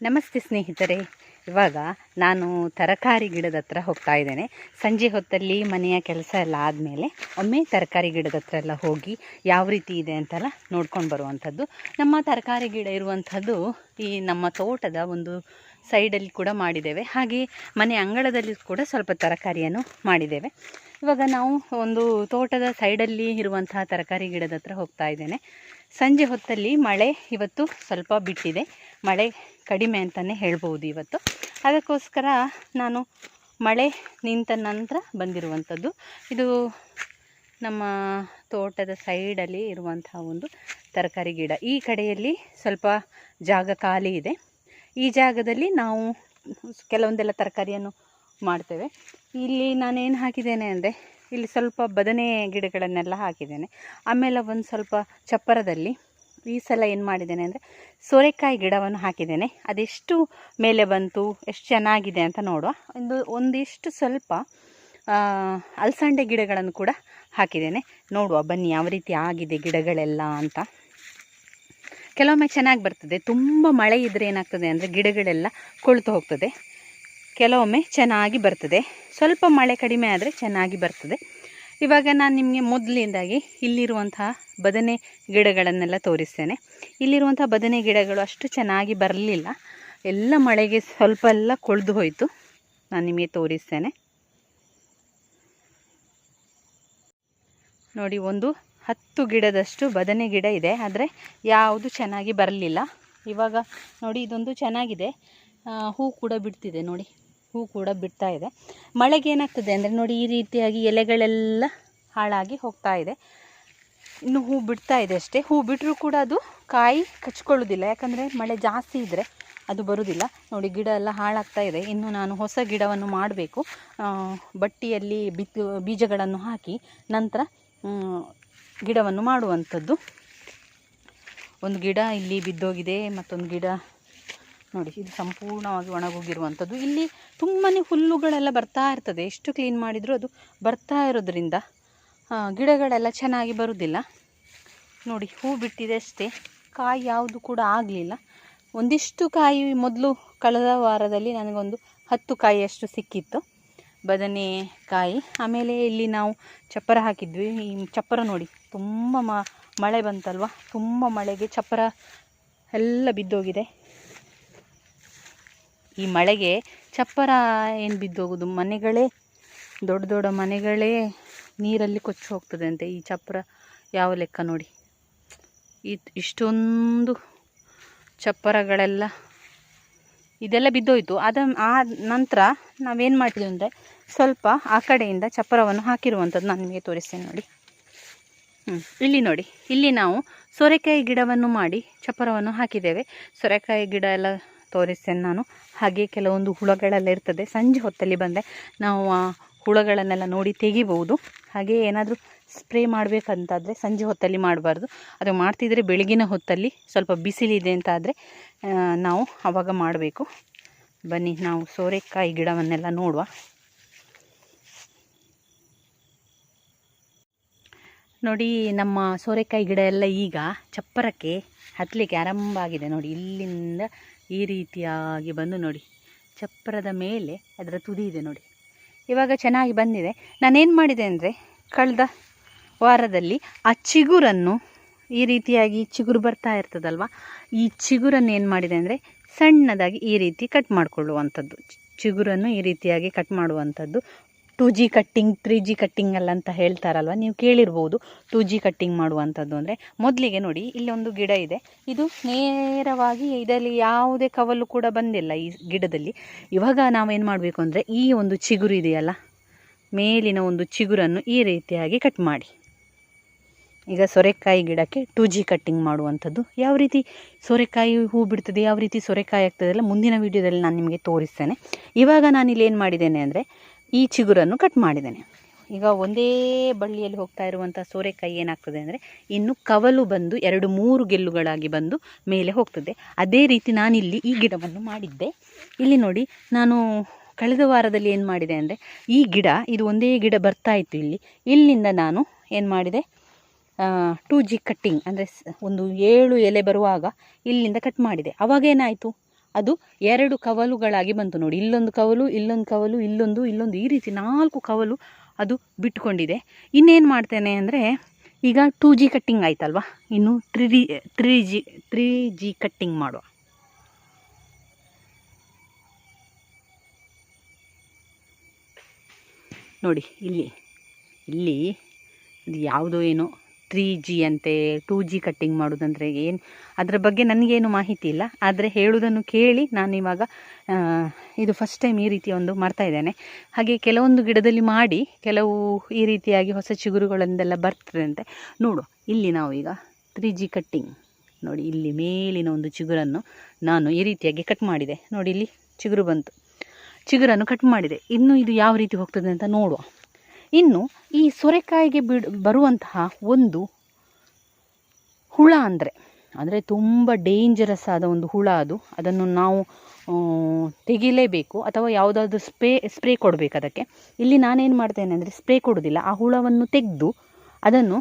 ನಮಸ್ತೆ ಸ್ನೇಹಿತರೆ. ಇವಾಗ ನಾನು ತರಕಾರಿ ಗಿಡದ ಹತ್ರ ಹೋಗ್ತಾ ಇದ್ದೇನೆ. ಸಂಜೆ ಹೊತ್ತಲ್ಲಿ ಮನೆಯ ಕೆಲಸ ಎಲ್ಲ ಆದಮೇಲೆ ಒಮ್ಮೆ ತರಕಾರಿ ಗಿಡದ ಹತ್ರ ಎಲ್ಲ ಹೋಗಿ ಯಾವ ರೀತಿ ಇದೆ ಅಂತೆಲ್ಲ ನೋಡ್ಕೊಂಡು ಬರುವಂಥದ್ದು. ನಮ್ಮ ತರಕಾರಿ ಗಿಡ ಇರುವಂಥದ್ದು ಈ ನಮ್ಮ ತೋಟದ ಒಂದು ಸೈಡಲ್ಲಿ ಕೂಡ ಮಾಡಿದ್ದೇವೆ. ಹಾಗೆ ಮನೆ ಅಂಗಳದಲ್ಲಿ ಕೂಡ ಸ್ವಲ್ಪ ತರಕಾರಿಯನ್ನು ಮಾಡಿದ್ದೇವೆ. ಇವಾಗ ನಾವು ಒಂದು ತೋಟದ ಸೈಡಲ್ಲಿ ಇರುವಂತಹ ತರಕಾರಿ ಗಿಡದ ಹತ್ರ ಹೋಗ್ತಾ ಇದ್ದೇನೆ. ಸಂಜೆ ಹೊತ್ತಲ್ಲಿ ಮಳೆ ಇವತ್ತು ಸ್ವಲ್ಪ ಬಿಟ್ಟಿದೆ. ಮಳೆ ಕಡಿಮೆ ಅಂತಲೇ ಹೇಳ್ಬೋದು ಇವತ್ತು. ಅದಕ್ಕೋಸ್ಕರ ನಾನು ಮಳೆ ನಿಂತ ನಂತರ ಬಂದಿರುವಂಥದ್ದು. ಇದು ನಮ್ಮ ತೋಟದ ಸೈಡಲ್ಲಿ ಇರುವಂತಹ ಒಂದು ತರಕಾರಿ ಗಿಡ. ಈ ಕಡೆಯಲ್ಲಿ ಸ್ವಲ್ಪ ಜಾಗ ಖಾಲಿ ಇದೆ. ಈ ಜಾಗದಲ್ಲಿ ನಾವು ಕೆಲವೊಂದೆಲ್ಲ ತರಕಾರಿಯನ್ನು ಮಾಡ್ತೇವೆ. ಇಲ್ಲಿ ನಾನೇನು ಹಾಕಿದ್ದೇನೆ ಅಂದರೆ, ಇಲ್ಲಿ ಸ್ವಲ್ಪ ಬದನೆ ಗಿಡಗಳನ್ನೆಲ್ಲ ಹಾಕಿದ್ದೇನೆ. ಆಮೇಲೆ ಒಂದು ಸ್ವಲ್ಪ ಚಪ್ಪರದಲ್ಲಿ ಈ ಸಲ ಏನು ಮಾಡಿದ್ದೇನೆ ಅಂದರೆ, ಸೋರೆಕಾಯಿ ಗಿಡವನ್ನು ಹಾಕಿದ್ದೇನೆ. ಅದೆಷ್ಟು ಮೇಲೆ ಬಂತು, ಎಷ್ಟು ಚೆನ್ನಾಗಿದೆ ಅಂತ ನೋಡುವ. ಒಂದು, ಒಂದಿಷ್ಟು ಸ್ವಲ್ಪ ಅಲಸಂಡೆ ಗಿಡಗಳನ್ನು ಕೂಡ ಹಾಕಿದ್ದೇನೆ. ನೋಡುವ ಬನ್ನಿ ಯಾವ ರೀತಿ ಆಗಿದೆ ಗಿಡಗಳೆಲ್ಲ ಅಂತ. ಕೆಲವೊಮ್ಮೆ ಚೆನ್ನಾಗಿ ಬರ್ತದೆ. ತುಂಬ ಮಳೆ ಇದ್ದರೆ ಏನಾಗ್ತದೆ ಅಂದರೆ ಗಿಡಗಳೆಲ್ಲ ಕೊಳ್ತು ಹೋಗ್ತದೆ. ಕೆಲವೊಮ್ಮೆ ಚೆನ್ನಾಗಿ ಬರ್ತದೆ. ಸ್ವಲ್ಪ ಮಳೆ ಕಡಿಮೆ ಆದರೆ ಚೆನ್ನಾಗಿ ಬರ್ತದೆ. ಇವಾಗ ನಾನು ನಿಮಗೆ ಮೊದಲಿಂದಾಗಿ ಇಲ್ಲಿರುವಂತಹ ಬದನೆ ಗಿಡಗಳನ್ನೆಲ್ಲ ತೋರಿಸ್ತೇನೆ. ಇಲ್ಲಿರುವಂಥ ಬದನೆ ಗಿಡಗಳು ಅಷ್ಟು ಚೆನ್ನಾಗಿ ಬರಲಿಲ್ಲ. ಎಲ್ಲ ಮಳೆಗೆ ಸ್ವಲ್ಪ ಎಲ್ಲ ಕೊಳೆದು ಹೋಯಿತು. ನಾನು ನಿಮಗೆ ತೋರಿಸ್ತೇನೆ. ನೋಡಿ, ಒಂದು ಹತ್ತು ಗಿಡದಷ್ಟು ಬದನೆ ಗಿಡ ಇದೆ, ಆದರೆ ಯಾವುದು ಚೆನ್ನಾಗಿ ಬರಲಿಲ್ಲ. ಇವಾಗ ನೋಡಿ, ಇದೊಂದು ಚೆನ್ನಾಗಿದೆ. ಹೂ ಕೂಡ ಬಿಡ್ತಿದೆ ನೋಡಿ, ಹೂ ಕೂಡ ಬಿಡ್ತಾ ಇದೆ. ಮಳೆಗೆ ಏನಾಗ್ತದೆ ಅಂದರೆ ನೋಡಿ, ಈ ರೀತಿಯಾಗಿ ಎಲೆಗಳೆಲ್ಲ ಹಾಳಾಗಿ ಹೋಗ್ತಾ ಇದೆ. ಇನ್ನು ಹೂ ಬಿಡ್ತಾ ಇದೆ ಅಷ್ಟೇ. ಹೂ ಬಿಟ್ಟರೂ ಕೂಡ ಅದು ಕಾಯಿ ಕಚ್ಕೊಳ್ಳೋದಿಲ್ಲ, ಯಾಕಂದರೆ ಮಳೆ ಜಾಸ್ತಿ ಇದ್ದರೆ ಅದು ಬರುವುದಿಲ್ಲ ನೋಡಿ, ಗಿಡ ಎಲ್ಲ ಹಾಳಾಗ್ತಾ ಇದೆ. ಇನ್ನು ನಾನು ಹೊಸ ಗಿಡವನ್ನು ಮಾಡಬೇಕು. ಬಟ್ಟಿಯಲ್ಲಿ ಬಿತ್ತು, ಬೀಜಗಳನ್ನು ಹಾಕಿ ನಂತರ ಗಿಡವನ್ನು ಮಾಡುವಂಥದ್ದು. ಒಂದು ಗಿಡ ಇಲ್ಲಿ ಬಿದ್ದೋಗಿದೆ, ಮತ್ತೊಂದು ಗಿಡ ನೋಡಿ, ಇದು ಸಂಪೂರ್ಣವಾಗಿ ಒಣಗೋಗಿರುವಂಥದ್ದು. ಇಲ್ಲಿ ತುಂಬಾ ಹುಲ್ಲುಗಳೆಲ್ಲ ಬರ್ತಾ ಇರ್ತದೆ. ಎಷ್ಟು ಕ್ಲೀನ್ ಮಾಡಿದರೂ ಅದು ಬರ್ತಾ ಇರೋದ್ರಿಂದ ಗಿಡಗಳೆಲ್ಲ ಚೆನ್ನಾಗಿ ಬರುವುದಿಲ್ಲ ನೋಡಿ, ಹೂ ಬಿಟ್ಟಿದೆ ಅಷ್ಟೇ. ಕಾಯಿ ಯಾವುದು ಕೂಡ ಆಗಲಿಲ್ಲ. ಒಂದಿಷ್ಟು ಕಾಯಿ ಮೊದಲು ಕಳೆದ ವಾರದಲ್ಲಿ ನನಗೊಂದು ಹತ್ತು ಕಾಯಿಯಷ್ಟು ಸಿಕ್ಕಿತ್ತು. ಬದನೆ ಕಾಯಿ ಆಮೇಲೆ ಇಲ್ಲಿ ನಾವು ಚಪ್ಪರ ಹಾಕಿದ್ವಿ. ಈ ಚಪ್ಪರ ನೋಡಿ ತುಂಬ ಮಳೆ ಬಂತಲ್ವ? ತುಂಬ ಮಳೆಗೆ ಚಪ್ಪರ ಎಲ್ಲ ಬಿದ್ದೋಗಿದೆ. ಈ ಮಳೆಗೆ ಚಪ್ಪರ ಏನು ಬಿದ್ದೋಗೋದು? ಮನೆಗಳೇ, ದೊಡ್ಡ ದೊಡ್ಡ ಮನೆಗಳೇ ನೀರಲ್ಲಿ ಕೊಚ್ಚಿ ಹೋಗ್ತದೆ ಅಂತೆ ಈ ಚಪ್ಪರ. ಯಾವ ಲೆಕ್ಕ ನೋಡಿ. ಈ ಇಷ್ಟೊಂದು ಚಪ್ಪರಗಳೆಲ್ಲ ಇದೆಲ್ಲ ಬಿದ್ದೋಯ್ತು. ಅದ, ಆ ನಂತರ ನಾವೇನು ಮಾಡ್ತೀವಿ ಅಂದರೆ ಸ್ವಲ್ಪ ಆ ಕಡೆಯಿಂದ ಚಪ್ಪರವನ್ನು ಹಾಕಿರುವಂಥದ್ದು ನಾನು ನಿಮಗೆ ತೋರಿಸ್ತೇನೆ ನೋಡಿ. ಇಲ್ಲಿ ನೋಡಿ, ಇಲ್ಲಿ ನಾವು ಸೋರೆಕಾಯಿ ಗಿಡವನ್ನು ಮಾಡಿ ಚಪ್ಪರವನ್ನು ಹಾಕಿದ್ದೇವೆ. ಸೋರೆಕಾಯಿ ಗಿಡ ಎಲ್ಲ ತೋರಿಸ್ತೇನೆ ನಾನು. ಹಾಗೆ ಕೆಲವೊಂದು ಹುಳಗಳೆಲ್ಲ ಇರ್ತದೆ. ಸಂಜೆ ಹೊತ್ತಲ್ಲಿ ಬಂದರೆ ನಾವು ಆ ಹುಳಗಳನ್ನೆಲ್ಲ ನೋಡಿ ತೆಗಿಬೋದು ಹಾಗೆ ಏನಾದರೂ ಸ್ಪ್ರೇ ಮಾಡಬೇಕಂತಾದರೆ ಸಂಜೆ ಹೊತ್ತಲ್ಲಿ ಮಾಡಬಾರ್ದು. ಅದು ಮಾಡ್ತಿದ್ರೆ ಬೆಳಗಿನ ಹೊತ್ತಲ್ಲಿ ಸ್ವಲ್ಪ ಬಿಸಿಲಿದೆ ಅಂತ ಆದರೆ ನಾವು ಆವಾಗ ಮಾಡಬೇಕು. ಬನ್ನಿ, ನಾವು ಸೋರೆಕಾಯಿ ಗಿಡವನ್ನೆಲ್ಲ ನೋಡುವ. ನೋಡಿ ನಮ್ಮ ಸೋರೆಕಾಯಿ ಗಿಡ ಎಲ್ಲ ಈಗ ಚಪ್ಪರಕ್ಕೆ ಹತ್ತಲಿಕ್ಕೆ ಆರಂಭ ಆಗಿದೆ. ನೋಡಿ, ಇಲ್ಲಿಂದ ಈ ರೀತಿಯಾಗಿ ಬಂದು ನೋಡಿ, ಚಪ್ಪರದ ಮೇಲೆ ಅದರ ತುದಿ ಇದೆ ನೋಡಿ. ಇವಾಗ ಚೆನ್ನಾಗಿ ಬಂದಿದೆ. ನಾನೇನು ಮಾಡಿದೆ ಅಂದರೆ, ಕಳೆದ ವಾರದಲ್ಲಿ ಆ ಚಿಗುರನ್ನು, ಈ ರೀತಿಯಾಗಿ ಚಿಗುರು ಬರ್ತಾ ಇರ್ತದಲ್ವ, ಈ ಚಿಗುರನ್ನು ಏನು ಮಾಡಿದೆ ಅಂದರೆ, ಸಣ್ಣದಾಗಿ ಈ ರೀತಿ ಕಟ್ ಮಾಡಿಕೊಳ್ಳುವಂಥದ್ದು, ಚಿಗುರನ್ನು ಈ ರೀತಿಯಾಗಿ ಕಟ್ ಮಾಡುವಂಥದ್ದು two G cutting, three G cutting ಅಲ್ಲ ಅಂತ ಹೇಳ್ತಾರಲ್ವ? ನೀವು ಕೇಳಿರ್ಬೋದು ಟೂ ಜಿ ಕಟ್ಟಿಂಗ್ ಮಾಡುವಂಥದ್ದು ಅಂದರೆ. ಮೊದಲಿಗೆ ನೋಡಿ ಇಲ್ಲೊಂದು ಗಿಡ ಇದೆ. ಇದು ನೇರವಾಗಿ ಇದರಲ್ಲಿ ಯಾವುದೇ ಕವಲು ಕೂಡ ಬಂದಿಲ್ಲ ಈ ಗಿಡದಲ್ಲಿ. ಇವಾಗ ನಾವೇನು ಮಾಡಬೇಕು ಅಂದರೆ, ಈ ಒಂದು ಚಿಗುರು ಇದೆಯಲ್ಲ, ಮೇಲಿನ ಒಂದು ಚಿಗುರನ್ನು ಈ ರೀತಿಯಾಗಿ ಕಟ್ ಮಾಡಿ. ಈಗ ಸೊರೆಕಾಯಿ ಗಿಡಕ್ಕೆ ಟೂ ಜಿ ಕಟ್ಟಿಂಗ್ ಮಾಡುವಂಥದ್ದು ಯಾವ ರೀತಿ? ಸೊರೆಕಾಯಿ ಹೂ ಬಿಡ್ತದೆ, ಯಾವ ರೀತಿ ಸೊರೆಕಾಯಿ ಆಗ್ತದೆ ಎಲ್ಲ ಮುಂದಿನ ವೀಡಿಯೋದಲ್ಲಿ ನಾನು ನಿಮಗೆ ತೋರಿಸ್ತೇನೆ. ಇವಾಗ ನಾನಿಲ್ಲಿ ಏನು ಮಾಡಿದ್ದೇನೆ ಅಂದರೆ ಈ ಚಿಗುರನ್ನು ಕಟ್ ಮಾಡಿದ್ದೇನೆ. ಈಗ ಒಂದೇ ಬಳ್ಳಿಯಲ್ಲಿ ಹೋಗ್ತಾ ಇರುವಂಥ ಸೋರೆಕಾಯಿ ಏನಾಗ್ತದೆ ಅಂದರೆ ಇನ್ನು ಕವಲು ಬಂದು ಎರಡು ಮೂರು ಗೆಲ್ಲುಗಳಾಗಿ ಬಂದು ಮೇಲೆ ಹೋಗ್ತದೆ. ಅದೇ ರೀತಿ ನಾನಿಲ್ಲಿ ಈ ಗಿಡವನ್ನು ಮಾಡಿದ್ದೆ. ಇಲ್ಲಿ ನೋಡಿ, ನಾನು ಕಳೆದ ವಾರದಲ್ಲಿ ಏನು ಮಾಡಿದೆ ಅಂದರೆ ಈ ಗಿಡ, ಇದು ಒಂದೇ ಗಿಡ ಬರ್ತಾ ಇತ್ತು ಇಲ್ಲಿ. ಇಲ್ಲಿಂದ ನಾನು ಏನು ಮಾಡಿದೆ? ಟೂ ಜಿ ಕಟ್ಟಿಂಗ್ ಅಂದರೆ ಒಂದು ಏಳು ಎಲೆ ಬರುವಾಗ ಇಲ್ಲಿಂದ ಕಟ್ ಮಾಡಿದೆ. ಅವಾಗ ಏನಾಯಿತು? ಅದು ಎರಡು ಕವಲುಗಳಾಗಿ ಬಂತು ನೋಡಿ. ಇಲ್ಲೊಂದು ಕವಲು ಇಲ್ಲೊಂದು ಕವಲು, ಇಲ್ಲೊಂದು ಇಲ್ಲೊಂದು, ಈ ರೀತಿ ನಾಲ್ಕು ಕವಲು ಅದು ಬಿಟ್ಕೊಂಡಿದೆ. ಇನ್ನೇನು ಮಾಡ್ತೇನೆ ಅಂದರೆ ಈಗ ಟೂ ಜಿ ಕಟ್ಟಿಂಗ್ ಆಯ್ತಲ್ವಾ? ಇನ್ನು three three G three G cutting ಮಾಡುವ. ನೋಡಿ, ಇಲ್ಲಿ ಇಲ್ಲಿ, ಇದು ಯಾವುದೋ ಏನೋ. ತ್ರೀ ಜಿ ಅಂತೆ ಟೂ ಜಿ ಕಟ್ಟಿಂಗ್ ಮಾಡೋದಂದರೆ ಏನು, ಅದರ ಬಗ್ಗೆ ನನಗೇನು ಮಾಹಿತಿ ಇಲ್ಲ. ಆದರೆ ಹೇಳುವುದನ್ನು ಕೇಳಿ ನಾನು ಇವಾಗ ಇದು ಫಸ್ಟ್ ಟೈಮ್ ಈ ರೀತಿ ಒಂದು ಮಾಡ್ತಾ ಇದ್ದೇನೆ. ಹಾಗೆ ಕೆಲವೊಂದು ಗಿಡದಲ್ಲಿ ಮಾಡಿ, ಕೆಲವು ಈ ರೀತಿಯಾಗಿ ಹೊಸ ಚಿಗುರುಗಳನ್ನೆಲ್ಲ ಬರ್ತದೆ ಅಂತೆ. ನೋಡು, ಇಲ್ಲಿ ನಾವು ಈಗ ತ್ರೀ ಜಿ ಕಟ್ಟಿಂಗ್ ನೋಡಿ ಇಲ್ಲಿ ಮೇಲಿನ ಒಂದು ಚಿಗುರನ್ನು ನಾನು ಈ ರೀತಿಯಾಗಿ ಕಟ್ ಮಾಡಿದೆ. ನೋಡಿ ಇಲ್ಲಿ ಚಿಗುರು ಬಂತು. ಚಿಗುರನ್ನು ಕಟ್ ಮಾಡಿದೆ. ಇನ್ನು ಇದು ಯಾವ ರೀತಿ ಹೋಗ್ತದೆ ಅಂತ ನೋಡುವ. ಇನ್ನು ಈ ಸೊರೆಕಾಯಿಗೆ ಬಿಡ್, ಬರುವಂತಹ ಒಂದು ಹುಳ ಅಂದರೆ ಅಂದರೆ ತುಂಬ ಡೇಂಜರಸ್ ಆದ ಒಂದು ಹುಳ ಅದು. ಅದನ್ನು ನಾವು ತೆಗಿಲೇಬೇಕು ಅಥವಾ ಯಾವುದಾದ್ರೂ ಸ್ಪ್ರೇ ಸ್ಪ್ರೇ ಕೊಡಬೇಕು ಅದಕ್ಕೆ. ಇಲ್ಲಿ ನಾನೇನು ಮಾಡ್ತೇನೆ ಅಂದರೆ ಸ್ಪ್ರೇ ಕೊಡೋದಿಲ್ಲ. ಆ ಹುಳವನ್ನು ತೆಗೆದು ಅದನ್ನು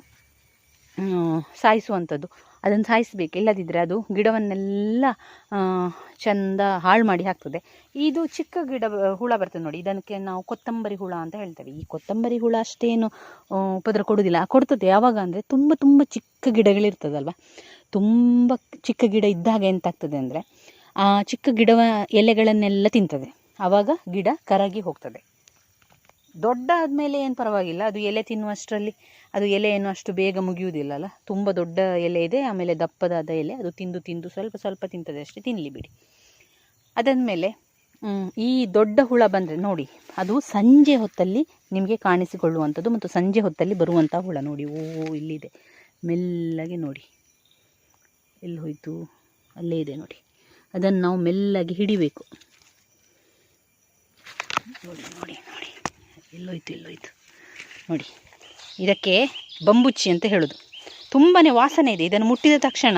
ಸಾಯಿಸುವಂಥದ್ದು ಅದನ್ನು ಸಾಯಿಸಬೇಕು. ಇಲ್ಲದಿದ್ದರೆ ಅದು ಗಿಡವನ್ನೆಲ್ಲ ಚೆಂದ ಹಾಳು ಮಾಡಿ ಹಾಕ್ತದೆ. ಇದು ಚಿಕ್ಕ ಗಿಡ, ಹುಳ ಬರ್ತದೆ ನೋಡಿ. ಇದಕ್ಕೆ ನಾವು ಕೊತ್ತಂಬರಿ ಹುಳ ಅಂತ ಹೇಳ್ತೇವೆ. ಈ ಕೊತ್ತಂಬರಿ ಹುಳ ಅಷ್ಟೇನು ಉಪದ್ರ ಕೊಡುವುದಿಲ್ಲ ಕೊಡ್ತದೆ. ಯಾವಾಗ ಅಂದರೆ ತುಂಬ ತುಂಬ ಚಿಕ್ಕ ಗಿಡಗಳಿರ್ತದಲ್ವ? ತುಂಬ ಚಿಕ್ಕ ಗಿಡ ಇದ್ದಾಗ ಎಂತಾಗ್ತದೆ ಅಂದರೆ, ಆ, ಚಿಕ್ಕ ಗಿಡವ ಎಲೆಗಳನ್ನೆಲ್ಲ ತಿಂತದೆ. ಆವಾಗ ಗಿಡ ಕರಗಿ ಹೋಗ್ತದೆ. ದೊಡ್ಡ ಆದಮೇಲೆ ಏನು ಪರವಾಗಿಲ್ಲ. ಅದು ಎಲೆ ತಿನ್ನುವಷ್ಟರಲ್ಲಿ ಅದು ಎಲೆಯನ್ನು ಅಷ್ಟು ಬೇಗ ಮುಗಿಯುವುದಿಲ್ಲ ಅಲ್ಲ ತುಂಬ ದೊಡ್ಡ ಎಲೆ ಇದೆ, ಆಮೇಲೆ ದಪ್ಪದಾದ ಎಲೆ, ಅದು ತಿಂದು ತಿಂದು ಸ್ವಲ್ಪ ಸ್ವಲ್ಪ ತಿಂತದೆ ಅಷ್ಟೇ ತಿನ್ನಲಿ ಬಿಡಿ. ಅದಾದಮೇಲೆ ಈ ದೊಡ್ಡ ಹುಳ ಬಂದರೆ ನೋಡಿ, ಅದು ಸಂಜೆ ಹೊತ್ತಲ್ಲಿ ನಿಮಗೆ ಕಾಣಿಸಿಕೊಳ್ಳುವಂಥದ್ದು ಮತ್ತು ಸಂಜೆ ಹೊತ್ತಲ್ಲಿ ಬರುವಂಥ ಹುಳ ನೋಡಿ. ಓ, ಇಲ್ಲಿದೆ. ಮೆಲ್ಲಗೆ ನೋಡಿ. ಎಲ್ಲಿ ಹೋಯಿತು? ಅಲ್ಲೇ ಇದೆ ನೋಡಿ. ಅದನ್ನು ನಾವು ಮೆಲ್ಲಗೆ ಹಿಡಿಬೇಕು. ನೋಡಿ ನೋಡಿ ನೋಡಿ. ಎಲ್ಲೋಯ್ತು ಎಲ್ಲೋಯ್ತು ನೋಡಿ. ಇದಕ್ಕೆ ಬಂಬುಚ್ಚಿ ಅಂತ ಹೇಳೋದು. ತುಂಬಾ ವಾಸನೆ ಇದೆ. ಇದನ್ನು ಮುಟ್ಟಿದ ತಕ್ಷಣ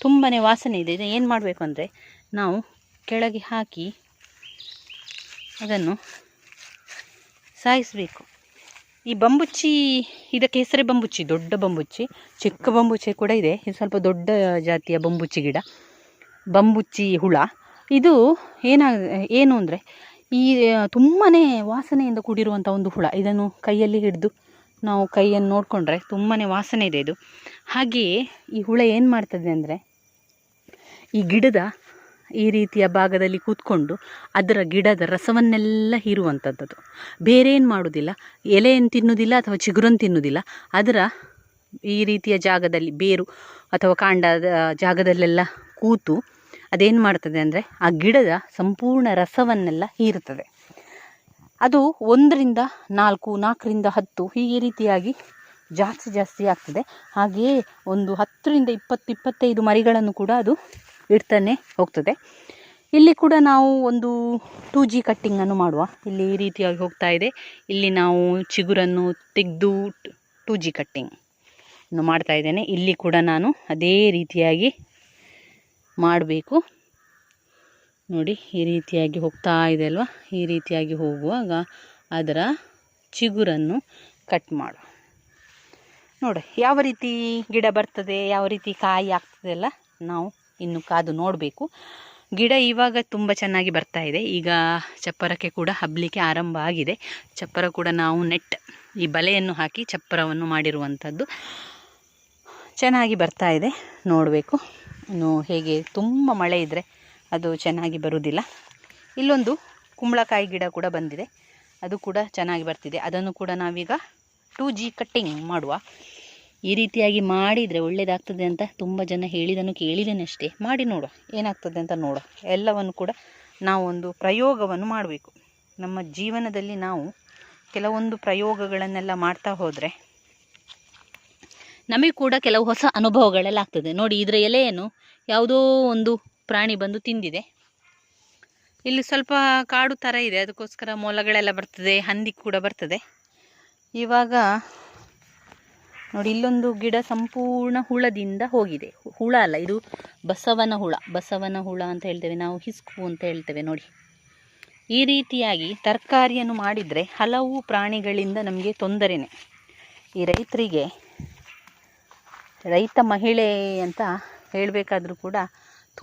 ತುಂಬಾ ವಾಸನೆ ಇದೆ. ಇದನ್ನು ಏನು ಮಾಡಬೇಕು ಅಂದರೆ ನಾವು ಕೆಳಗೆ ಹಾಕಿ ಅದನ್ನು ಸಾಯಿಸಬೇಕು. ಈ ಬಂಬುಚ್ಚಿ, ಇದಕ್ಕೆ ಹೆಸರೇ ಬಂಬುಚ್ಚಿ, ದೊಡ್ಡ ಬಂಬುಚ್ಚಿ. ಚಿಕ್ಕ ಬಂಬುಚ್ಚಿ ಕೂಡ ಇದೆ. ಇದು ಸ್ವಲ್ಪ ದೊಡ್ಡ ಜಾತಿಯ ಬಂಬುಚ್ಚಿ ಗಿಡ. ಬಂಬುಚ್ಚಿ ಹುಳ. ಇದು ಏನಾಗ ಏನು ಅಂದರೆ ಈ ತುಂಬಾ ವಾಸನೆಯಿಂದ ಕೂಡಿರುವಂಥ ಒಂದು ಹುಳ. ಇದನ್ನು ಕೈಯಲ್ಲಿ ಹಿಡಿದು ನಾವು ಕೈಯನ್ನು ನೋಡಿಕೊಂಡ್ರೆ ತುಂಬಾ ವಾಸನೆ ಇದೆ ಇದು. ಹಾಗೆಯೇ ಈ ಹುಳ ಏನು ಮಾಡ್ತದೆ ಅಂದರೆ ಈ ಗಿಡದ ಈ ರೀತಿಯ ಭಾಗದಲ್ಲಿ ಕೂತ್ಕೊಂಡು ಅದರ ಗಿಡದ ರಸವನ್ನೆಲ್ಲ ಹೀರುವಂಥದ್ದು ಬೇರೆ ಏನು ಮಾಡೋದಿಲ್ಲ? ಎಲೆಯನ್ನು ತಿನ್ನೋದಿಲ್ಲ ಅಥವಾ ಚಿಗುರನ್ನು ತಿನ್ನೋದಿಲ್ಲ. ಅದರ ಈ ರೀತಿಯ ಜಾಗದಲ್ಲಿ ಬೇರು ಅಥವಾ ಕಾಂಡದ ಜಾಗದಲ್ಲೆಲ್ಲ ಕೂತು ಅದೇನು ಮಾಡ್ತದೆ ಅಂದರೆ ಆ ಗಿಡದ ಸಂಪೂರ್ಣ ರಸವನ್ನೆಲ್ಲ ಹೀರುತ್ತದೆ. ಅದು ಒಂದರಿಂದ ನಾಲ್ಕು, ನಾಲ್ಕರಿಂದ ಹತ್ತು ಹೀಗೆ ರೀತಿಯಾಗಿ ಜಾಸ್ತಿ ಜಾಸ್ತಿ ಆಗ್ತದೆ. ಹಾಗೆಯೇ ಒಂದು ಹತ್ತರಿಂದ ಇಪ್ಪತ್ತು, ಇಪ್ಪತ್ತೈದು ಮರಿಗಳನ್ನು ಕೂಡ ಅದು ಇಡ್ತಾನೆ ಹೋಗ್ತದೆ. ಇಲ್ಲಿ ಕೂಡ ನಾವು ಒಂದು ಟೂ ಜಿ ಕಟ್ಟಿಂಗನ್ನು ಮಾಡುವ. ಇಲ್ಲಿ ಈ ರೀತಿಯಾಗಿ ಹೋಗ್ತಾ ಇದೆ. ಇಲ್ಲಿ ನಾವು ಚಿಗುರನ್ನು ತೆಗೆದು ಟೂ ಜಿ ಕಟ್ಟಿಂಗ್ ಮಾಡ್ತಾ ಇದ್ದೇನೆ. ಇಲ್ಲಿ ಕೂಡ ನಾನು ಅದೇ ರೀತಿಯಾಗಿ ಮಾಡಬೇಕು. ನೋಡಿ, ಈ ರೀತಿಯಾಗಿ ಹೋಗ್ತಾ ಇದೆ ಅಲ್ವಾ? ಈ ರೀತಿಯಾಗಿ ಹೋಗುವಾಗ ಅದರ ಚಿಗುರನ್ನು ಕಟ್ ಮಾಡು. ನೋಡಿ, ಯಾವ ರೀತಿ ಗಿಡ ಬರ್ತದೆ, ಯಾವ ರೀತಿ ಕಾಯಿ ಆಗ್ತದೆ ಅಲ್ಲ, ನಾವು ಇನ್ನು ಕಾದು ನೋಡಬೇಕು. ಗಿಡ ಇವಾಗ ತುಂಬ ಚೆನ್ನಾಗಿ ಬರ್ತಾ ಇದೆ. ಈಗ ಚಪ್ಪರಕ್ಕೆ ಕೂಡ ಹಬ್ಬಲಿಕ್ಕೆ ಆರಂಭ ಆಗಿದೆ. ಚಪ್ಪರ ಕೂಡ ನಾವು ನೆಟ್, ಈ ಬಲೆಯನ್ನು ಹಾಕಿ ಚಪ್ಪರವನ್ನು ಮಾಡಿರುವಂಥದ್ದು ಚೆನ್ನಾಗಿ ಬರ್ತಾ ಇದೆ. ನೋಡಬೇಕು. ಇನ್ನು ಹೇಗೆ ತುಂಬ ಮಳೆ ಇದ್ದರೆ ಅದು ಚೆನ್ನಾಗಿ ಬರುವುದಿಲ್ಲ. ಇಲ್ಲೊಂದು ಕುಂಬಳಕಾಯಿ ಗಿಡ ಕೂಡ ಬಂದಿದೆ. ಅದು ಕೂಡ ಚೆನ್ನಾಗಿ ಬರ್ತಿದೆ. ಅದನ್ನು ಕೂಡ ನಾವೀಗ ಟೂ ಜಿ ಕಟ್ಟಿಂಗ್ ಮಾಡುವ. ಈ ರೀತಿಯಾಗಿ ಮಾಡಿದರೆ ಒಳ್ಳೆಯದಾಗ್ತದೆ ಅಂತ ತುಂಬ ಜನ ಹೇಳಿದನು ಕೇಳಿದ್ದೇನೆ ಅಷ್ಟೇ. ಮಾಡಿ ನೋಡುವ. ಏನಾಗ್ತದೆ ಅಂತ ನೋಡುವ. ಎಲ್ಲವನ್ನು ಕೂಡ ನಾವು ಒಂದು ಪ್ರಯೋಗವನ್ನು ಮಾಡಬೇಕು. ನಮ್ಮ ಜೀವನದಲ್ಲಿ ನಾವು ಕೆಲವೊಂದು ಪ್ರಯೋಗಗಳನ್ನೆಲ್ಲ ಮಾಡ್ತಾ ಹೋದರೆ ನಮಗೆ ಕೂಡ ಕೆಲವು ಹೊಸ ಅನುಭವಗಳೆಲ್ಲ ಆಗ್ತದೆ. ನೋಡಿ, ಇದರ ಎಲೆಯನ್ನು ಯಾವುದೋ ಒಂದು ಪ್ರಾಣಿ ಬಂದು ತಿಂದಿದೆ. ಇಲ್ಲಿ ಸ್ವಲ್ಪ ಕಾಡು ಥರ ಇದೆ, ಅದಕ್ಕೋಸ್ಕರ ಮೊಲಗಳೆಲ್ಲ ಬರ್ತದೆ, ಹಂದಿ ಕೂಡ ಬರ್ತದೆ. ಇವಾಗ ನೋಡಿ, ಇಲ್ಲೊಂದು ಗಿಡ ಸಂಪೂರ್ಣ ಹುಳದಿಂದ ಹೋಗಿದೆ. ಹುಳ ಅಲ್ಲ, ಇದು ಬಸವನ ಹುಳ. ಬಸವನ ಹುಳ ಅಂತ ಹೇಳ್ತೇವೆ ನಾವು, ಹಿಸ್ಕು ಅಂತ ಹೇಳ್ತೇವೆ ನೋಡಿ. ಈ ರೀತಿಯಾಗಿ ತರಕಾರಿಯನ್ನು ಮಾಡಿದರೆ ಹಲವು ಪ್ರಾಣಿಗಳಿಂದ ನಮಗೆ ತೊಂದರೆನೇ. ಈ ರೈತರಿಗೆ ರೈತ ಮಹಿಳೆ ಅಂತ ಹೇಳಬೇಕಾದ್ರೂ ಕೂಡ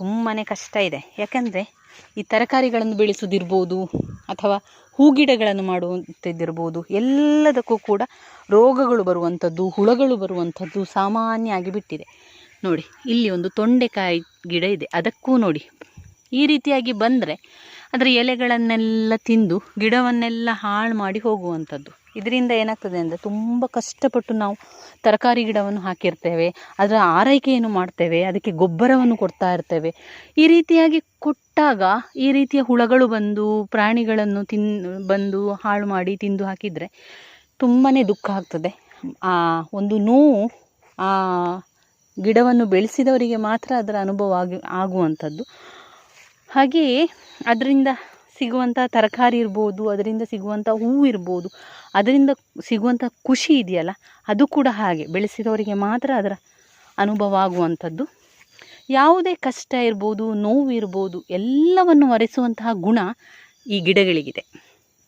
ತುಂಬಾ ಕಷ್ಟ ಇದೆ. ಯಾಕಂದರೆ ಈ ತರಕಾರಿಗಳನ್ನು ಬೆಳೆಸೋದಿರ್ಬೋದು ಅಥವಾ ಹೂಗಿಡಗಳನ್ನು ಮಾಡುವಂಥದ್ದಿರ್ಬೋದು, ಎಲ್ಲದಕ್ಕೂ ಕೂಡ ರೋಗಗಳು ಬರುವಂಥದ್ದು, ಹುಳಗಳು ಬರುವಂಥದ್ದು ಸಾಮಾನ್ಯ ಆಗಿಬಿಟ್ಟಿದೆ ನೋಡಿ, ಇಲ್ಲಿ ಒಂದು ತೊಂಡೆಕಾಯಿ ಗಿಡ ಇದೆ. ಅದಕ್ಕೂ ನೋಡಿ, ಈ ರೀತಿಯಾಗಿ ಬಂದರೆ ಅದರ ಎಲೆಗಳನ್ನೆಲ್ಲ ತಿಂದು ಗಿಡವನ್ನೆಲ್ಲ ಹಾಳು ಮಾಡಿ ಹೋಗುವಂಥದ್ದು. ಇದರಿಂದ ಏನಾಗ್ತದೆ ಅಂದರೆ ತುಂಬ ಕಷ್ಟಪಟ್ಟು ನಾವು ತರಕಾರಿ ಗಿಡವನ್ನು ಹಾಕಿರ್ತೇವೆ, ಅದರ ಆರೈಕೆಯನ್ನು ಮಾಡ್ತೇವೆ, ಅದಕ್ಕೆ ಗೊಬ್ಬರವನ್ನು ಕೊಡ್ತಾ ಇರ್ತೇವೆ. ಈ ರೀತಿಯಾಗಿ ಕೊಟ್ಟಾಗ ಈ ರೀತಿಯ ಹುಳಗಳು ಬಂದು, ಪ್ರಾಣಿಗಳನ್ನು ತಿನ್, ಬಂದು ಹಾಳು ಮಾಡಿ ತಿಂದು ಹಾಕಿದರೆ ತುಂಬಾ ದುಃಖ ಆಗ್ತದೆ. ಆ ಒಂದು ನೋವು ಆ ಗಿಡವನ್ನು ಬೆಳೆಸಿದವರಿಗೆ ಮಾತ್ರ ಅದರ ಅನುಭವ ಆಗಿ, ಆಗುವಂಥದ್ದು. ಹಾಗೆಯೇ ಅದರಿಂದ ಸಿಗುವಂಥ ತರಕಾರಿ ಇರ್ಬೋದು, ಅದರಿಂದ ಸಿಗುವಂಥ ಹೂವು ಇರ್ಬೋದು, ಅದರಿಂದ ಸಿಗುವಂಥ ಖುಷಿ ಇದೆಯಲ್ಲ, ಅದು ಕೂಡ ಹಾಗೆ. ಬೆಳೆಸಿದವರಿಗೆ ಮಾತ್ರ ಅದರ ಅನುಭವ ಆಗುವಂಥದ್ದು. ಯಾವುದೇ ಕಷ್ಟ ಇರ್ಬೋದು, ನೋವು ಇರ್ಬೋದು, ಎಲ್ಲವನ್ನು ಒರೆಸುವಂತಹ ಗುಣ ಈ ಗಿಡಗಳಿಗಿದೆ.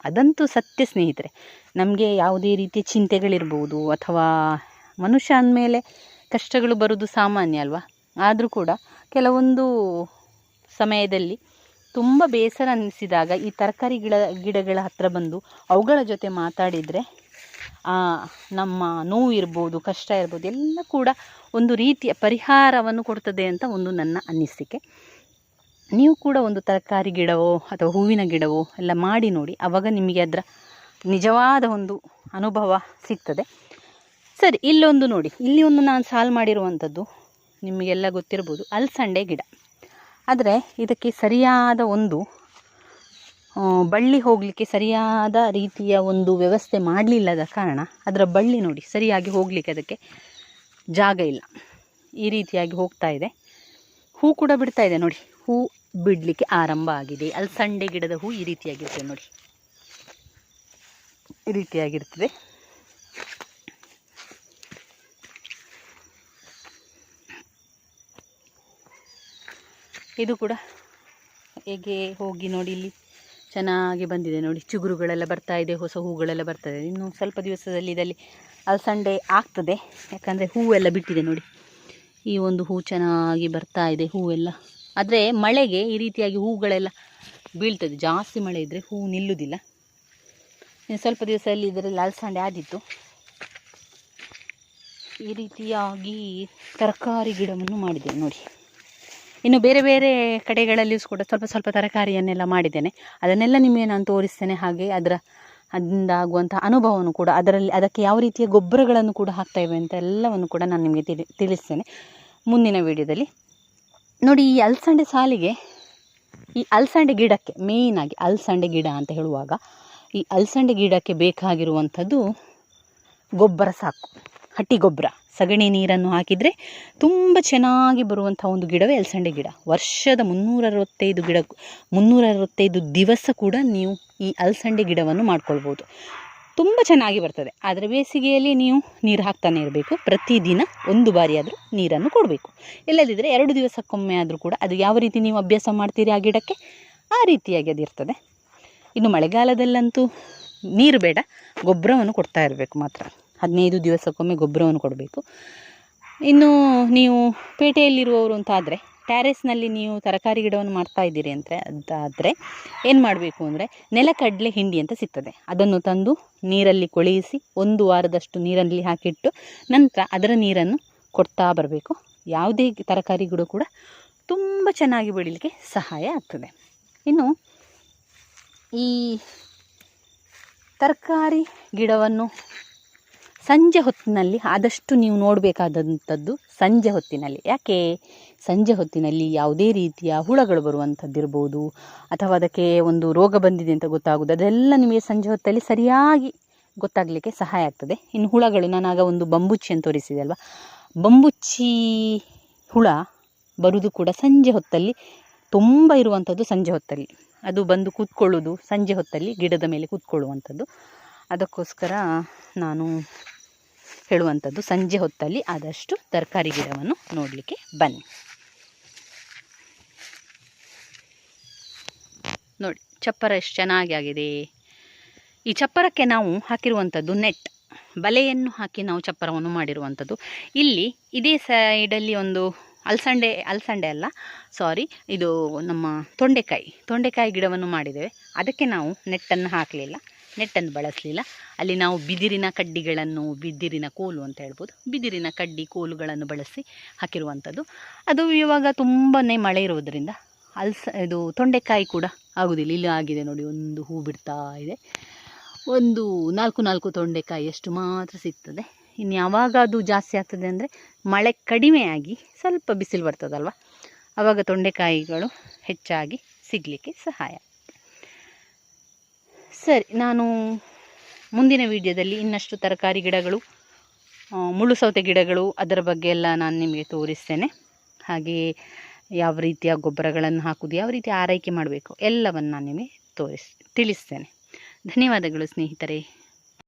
ಅದಂತೂ ಸತ್ಯ ಸ್ನೇಹಿತರೆ. ನಮಗೆ ಯಾವುದೇ ರೀತಿಯ ಚಿಂತೆಗಳಿರ್ಬೋದು ಅಥವಾ ಮನುಷ್ಯ ಅಂದಮೇಲೆ ಕಷ್ಟಗಳು ಬರೋದು ಸಾಮಾನ್ಯ ಅಲ್ವಾ? ಆದರೂ ಕೂಡ ಕೆಲವೊಂದು ಸಮಯದಲ್ಲಿ ತುಂಬ ಬೇಸರ ಅನ್ನಿಸಿದಾಗ ಈ ತರಕಾರಿ ಗಿಡ, ಗಿಡಗಳ ಹತ್ರ ಬಂದು ಅವುಗಳ ಜೊತೆ ಮಾತಾಡಿದರೆ ನಮ್ಮ ನೋವು ಇರ್ಬೋದು, ಕಷ್ಟ ಇರ್ಬೋದು, ಎಲ್ಲ ಕೂಡ ಒಂದು ರೀತಿಯ ಪರಿಹಾರವನ್ನು ಕೊಡ್ತದೆ ಅಂತ ಒಂದು ನನ್ನ ಅನಿಸಿಕೆ. ನೀವು ಕೂಡ ಒಂದು ತರಕಾರಿ ಗಿಡವೋ ಅಥವಾ ಹೂವಿನ ಗಿಡವೋ ಎಲ್ಲ ಮಾಡಿ ನೋಡಿ ಆವಾಗ ನಿಮಗೆ ಅದರ ನಿಜವಾದ ಒಂದು ಅನುಭವ ಸಿಗ್ತದೆ. ಸರಿ, ಇಲ್ಲೊಂದು ನೋಡಿ. ಇಲ್ಲಿ ಒಂದು ನಾನು ಸಾಲ್ವ್ ಮಾಡಿರುವಂಥದ್ದು ನಿಮಗೆಲ್ಲ ಗೊತ್ತಿರ್ಬೋದು, ಅಲಸಂಡೆ ಗಿಡ. ಆದರೆ ಇದಕ್ಕೆ ಸರಿಯಾದ ಒಂದು ಬಳ್ಳಿ ಹೋಗಲಿಕ್ಕೆ ಸರಿಯಾದ ರೀತಿಯ ಒಂದು ವ್ಯವಸ್ಥೆ ಮಾಡಲಿಲ್ಲದ ಕಾರಣ ಅದರ ಬಳ್ಳಿ ನೋಡಿ ಸರಿಯಾಗಿ ಹೋಗಲಿಕ್ಕೆ ಅದಕ್ಕೆ ಜಾಗ ಇಲ್ಲ. ಈ ರೀತಿಯಾಗಿ ಹೋಗ್ತಾ ಇದೆ. ಹೂ ಕೂಡ ಬಿಡ್ತಾ ಇದೆ ನೋಡಿ. ಹೂ ಬಿಡಲಿಕ್ಕೆ ಆರಂಭ ಆಗಿದೆ. ಅಲಸಂಡೆ ಗಿಡದ ಹೂ ಈ ರೀತಿಯಾಗಿರ್ತದೆ ನೋಡಿ. ಈ ರೀತಿಯಾಗಿರ್ತದೆ. ಇದು ಕೂಡ ಹೇಗೆ ಹೋಗಿ ನೋಡಿ ಇಲ್ಲಿ ಚೆನ್ನಾಗಿ ಬಂದಿದೆ ನೋಡಿ. ಚಿಗುರುಗಳೆಲ್ಲ ಬರ್ತಾ ಇದೆ, ಹೊಸ ಹೂಗಳೆಲ್ಲ ಬರ್ತದೆ ಇನ್ನು ಸ್ವಲ್ಪ ದಿವಸದಲ್ಲಿ ಇದರಲ್ಲಿ ಅಲಸಂಡೆ ಆಗ್ತದೆ. ಯಾಕಂದರೆ ಹೂವೆಲ್ಲ ಬಿಟ್ಟಿದೆ ನೋಡಿ. ಈ ಒಂದು ಹೂ ಚೆನ್ನಾಗಿ ಬರ್ತಾ ಇದೆ, ಹೂವೆಲ್ಲ. ಆದರೆ ಮಳೆಗೆ ಈ ರೀತಿಯಾಗಿ ಹೂಗಳೆಲ್ಲ ಬೀಳ್ತದೆ ಜಾಸ್ತಿ ಮಳೆ ಇದ್ದರೆ ಹೂ ನಿಲ್ಲುವುದಿಲ್ಲ ಇನ್ನು ಸ್ವಲ್ಪ ದಿವಸದಲ್ಲಿ ಇದರಲ್ಲಿ ಅಲಸಂಡೆ ಆದಿತ್ತು ಈ ರೀತಿಯಾಗಿ ತರಕಾರಿ ಗಿಡವನ್ನು ಮಾಡಿದೆ ನೋಡಿ. ಇನ್ನು ಬೇರೆ ಬೇರೆ ಕಡೆಗಳಲ್ಲಿಯೂ ಕೂಡ ಸ್ವಲ್ಪ ಸ್ವಲ್ಪ ತರಕಾರಿಯನ್ನೆಲ್ಲ ಮಾಡಿದ್ದೇನೆ. ಅದನ್ನೆಲ್ಲ ನಿಮಗೆ ನಾನು ತೋರಿಸ್ತೇನೆ ಹಾಗೆ ಅದರ ಅದರಿಂದ ಆಗುವಂಥ ಅನುಭವವನ್ನು ಕೂಡ ಅದರಲ್ಲಿ ಅದಕ್ಕೆ ಯಾವ ರೀತಿಯ ಗೊಬ್ಬರಗಳನ್ನು ಕೂಡ ಹಾಕ್ತೇವೆ ಅಂತ ಎಲ್ಲವನ್ನು ಕೂಡ ನಾನು ನಿಮಗೆ ತಿಳಿ ತಿಳಿಸ್ತೇನೆ ಮುಂದಿನ ವಿಡಿಯೋದಲ್ಲಿ. ನೋಡಿ ಈ ಅಲ್ಸಂಡೆ ಸಾಲಿಗೆ ಈ ಅಲ್ಸಂಡೆ ಗಿಡಕ್ಕೆ ಮೇಯ್ನಾಗಿ ಅಲ್ಸಂಡೆ ಗಿಡ ಅಂತ ಹೇಳುವಾಗ ಈ ಅಲ್ಸಂಡೆ ಗಿಡಕ್ಕೆ ಬೇಕಾಗಿರುವಂಥದ್ದು ಗೊಬ್ಬರ ಸಾಕು ಹಟ್ಟಿ ಗೊಬ್ಬರ ಸಗಣಿ ನೀರನ್ನು ಹಾಕಿದರೆ ತುಂಬ ಚೆನ್ನಾಗಿ ಬರುವಂಥ ಒಂದು ಗಿಡವೇ ಅಲಸಂಡೆ ಗಿಡ. ವರ್ಷದ ಮುನ್ನೂರ ಅರವತ್ತೈದು ಗಿಡ ಮುನ್ನೂರ ಅರವತ್ತೈದು ದಿವಸ ಕೂಡ ನೀವು ಈ ಅಲಸಂಡೆ ಗಿಡವನ್ನು ಮಾಡ್ಕೊಳ್ಬೋದು. ತುಂಬ ಚೆನ್ನಾಗಿ ಬರ್ತದೆ. ಆದರೆ ಬೇಸಿಗೆಯಲ್ಲಿ ನೀವು ನೀರು ಹಾಕ್ತಾನೆ ಇರಬೇಕು. ಪ್ರತಿದಿನ ಒಂದು ಬಾರಿ ಆದರೂ ನೀರನ್ನು ಕೊಡಬೇಕು. ಇಲ್ಲದಿದ್ದರೆ ಎರಡು ದಿವಸಕ್ಕೊಮ್ಮೆ ಆದರೂ ಕೂಡ ಅದು ಯಾವ ರೀತಿ ನೀವು ಅಭ್ಯಾಸ ಮಾಡ್ತೀರಿ ಆ ಗಿಡಕ್ಕೆ? ಆ ರೀತಿಯಾಗಿ ಅದಿರ್ತದೆ ಇನ್ನು ಮಳೆಗಾಲದಲ್ಲಂತೂ ನೀರು ಬೇಡ, ಗೊಬ್ಬರವನ್ನು ಕೊಡ್ತಾ ಇರಬೇಕು ಮಾತ್ರ. ಹದಿನೈದು ದಿವಸಕ್ಕೊಮ್ಮೆ ಗೊಬ್ಬರವನ್ನು ಕೊಡಬೇಕು. ಇನ್ನು ನೀವು ಪೇಟೆಯಲ್ಲಿರುವವರು ಅಂತ ಆದರೆ ಟ್ಯಾರೆಸ್ನಲ್ಲಿ ನೀವು ತರಕಾರಿ ಗಿಡವನ್ನು ಮಾಡ್ತಾ ಇದ್ದೀರಿ ಅಂತ ಅದಾದರೆ ಏನು ಮಾಡಬೇಕು ಅಂದರೆ ನೆಲಕಡಲೆ ಹಿಂಡಿ ಅಂತ ಸಿಗ್ತದೆ. ಅದನ್ನು ತಂದು ನೀರಲ್ಲಿ ಕೊಳೆಯಿಸಿ ಒಂದು ವಾರದಷ್ಟು ನೀರಲ್ಲಿ ಹಾಕಿಟ್ಟು ನಂತರ ಅದರ ನೀರನ್ನು ಕೊಡ್ತಾ ಬರಬೇಕು. ಯಾವುದೇ ತರಕಾರಿ ಗಿಡ ಕೂಡ ತುಂಬ ಚೆನ್ನಾಗಿ ಬೆಳೀಲಿಕ್ಕೆ ಸಹಾಯ ಆಗ್ತದೆ. ಇನ್ನು ಈ ತರಕಾರಿ ಗಿಡವನ್ನು ಸಂಜೆ ಹೊತ್ತಿನಲ್ಲಿ ಆದಷ್ಟು ನೀವು ನೋಡಬೇಕಾದಂಥದ್ದು ಸಂಜೆ ಹೊತ್ತಿನಲ್ಲಿ. ಯಾಕೆ? ಸಂಜೆ ಹೊತ್ತಿನಲ್ಲಿ ಯಾವುದೇ ರೀತಿಯ ಹುಳಗಳು ಬರುವಂಥದ್ದಿರ್ಬೋದು, ಅಥವಾ ಅದಕ್ಕೆ ಒಂದು ರೋಗ ಬಂದಿದೆ ಅಂತ ಗೊತ್ತಾಗೋದು ಅದೆಲ್ಲ ನಿಮಗೆ ಸಂಜೆ ಹೊತ್ತಲ್ಲಿ ಸರಿಯಾಗಿ ಗೊತ್ತಾಗಲಿಕ್ಕೆ ಸಹಾಯ ಆಗ್ತದೆ. ಇನ್ನು ಹುಳಗಳು ನಾನಾಗ ಒಂದು ಬಂಬುಚ್ಚಿ ಅಂತ ತೋರಿಸಿದೆ ಅಲ್ವಾ? ಬಂಬುಚ್ಚಿ ಹುಳ ಬರುವುದು ಕೂಡ ಸಂಜೆ ಹೊತ್ತಲ್ಲಿ ತುಂಬ ಇರುವಂಥದ್ದು ಸಂಜೆ ಹೊತ್ತಲ್ಲಿ. ಅದು ಬಂದು ಕೂತ್ಕೊಳ್ಳೋದು ಸಂಜೆ ಹೊತ್ತಲ್ಲಿ ಗಿಡದ ಮೇಲೆ ಕೂತ್ಕೊಳ್ಳುವಂಥದ್ದು. ಅದಕ್ಕೋಸ್ಕರ ನಾನು ಹೇಳುವಂಥದ್ದು ಸಂಜೆ ಹೊತ್ತಲ್ಲಿ ಆದಷ್ಟು ತರಕಾರಿ ಗಿಡವನ್ನು ನೋಡಲಿಕ್ಕೆ ಬನ್ನಿ. ನೋಡಿ, ಚಪ್ಪರ ಎಷ್ಟು ಚೆನ್ನಾಗಿ ಆಗಿದೆ. ಈ ಚಪ್ಪರಕ್ಕೆ ನಾವು ಹಾಕಿರುವಂಥದ್ದು ನೆಟ್. ಬಲೆಯನ್ನು ಹಾಕಿ ನಾವು ಚಪ್ಪರವನ್ನು ಮಾಡಿರುವಂಥದ್ದು. ಇಲ್ಲಿ ಇದೇ ಸೈಡಲ್ಲಿ ಒಂದು ಅಲ್ಸಂಡೆ ಅಲ್ಸಂಡೆ ಅಲ್ಲ ಸಾರಿ ಇದು ನಮ್ಮ ತೊಂಡೆಕಾಯಿ ತೊಂಡೆಕಾಯಿ ಗಿಡವನ್ನು ಮಾಡಿದ್ದೇವೆ. ಅದಕ್ಕೆ ನಾವು ನೆಟ್ಟನ್ನು ಹಾಕಲಿಲ್ಲ. ನೆಟ್ಟನ್ನು ಬಳಸಲಿಲ್ಲ. ಅಲ್ಲಿ ನಾವು ಬಿದಿರಿನ ಕಡ್ಡಿಗಳನ್ನು, ಬಿದಿರಿನ ಕೋಲು ಅಂತ ಹೇಳ್ಬೋದು. ಬಿದಿರಿನ ಕಡ್ಡಿ ಕೋಲುಗಳನ್ನು ಬಳಸಿ ಹಾಕಿರುವಂಥದ್ದು. ಅದು ಇವಾಗ ತುಂಬಾ ಮಳೆ ಇರೋದರಿಂದ ಅಲ್ಸ, ಇದು ತೊಂಡೆಕಾಯಿ ಕೂಡ ಆಗೋದಿಲ್ಲ. ಇಲ್ಲಿ ಆಗಿದೆ ನೋಡಿ, ಒಂದು ಹೂ ಬಿಡ್ತಾ ಇದೆ. ಒಂದು ನಾಲ್ಕು ನಾಲ್ಕು ತೊಂಡೆಕಾಯಿ ಅಷ್ಟು ಮಾತ್ರ ಸಿಗ್ತದೆ. ಇನ್ನು ಯಾವಾಗ ಅದು ಜಾಸ್ತಿ ಆಗ್ತದೆ ಅಂದರೆ ಮಳೆ ಕಡಿಮೆಯಾಗಿ ಸ್ವಲ್ಪ ಬಿಸಿಲು ಬರ್ತದಲ್ವ? ಆವಾಗ ತೊಂಡೆಕಾಯಿಗಳು ಹೆಚ್ಚಾಗಿ ಸಿಗಲಿಕ್ಕೆ ಸಹಾಯ. ಸರಿ, ನಾನು ಮುಂದಿನ ವಿಡಿಯೋದಲ್ಲಿ ಇನ್ನಷ್ಟು ತರಕಾರಿ ಗಿಡಗಳು ಮುಳ್ಳು ಸೌತೆ ಗಿಡಗಳು, ಅದರ ಬಗ್ಗೆ ಎಲ್ಲ ನಾನು ನಿಮಗೆ ತೋರಿಸ್ತೇನೆ. ಹಾಗೆಯೇ ಯಾವ ರೀತಿಯ ಗೊಬ್ಬರಗಳನ್ನು ಹಾಕುವುದು ಯಾವ ರೀತಿ ಆರೈಕೆ ಮಾಡಬೇಕು, ಎಲ್ಲವನ್ನು ನಾನು ನಿಮಗೆ ತೋರಿಸ್, ತಿಳಿಸ್ತೇನೆ. ಧನ್ಯವಾದಗಳು ಸ್ನೇಹಿತರೆ.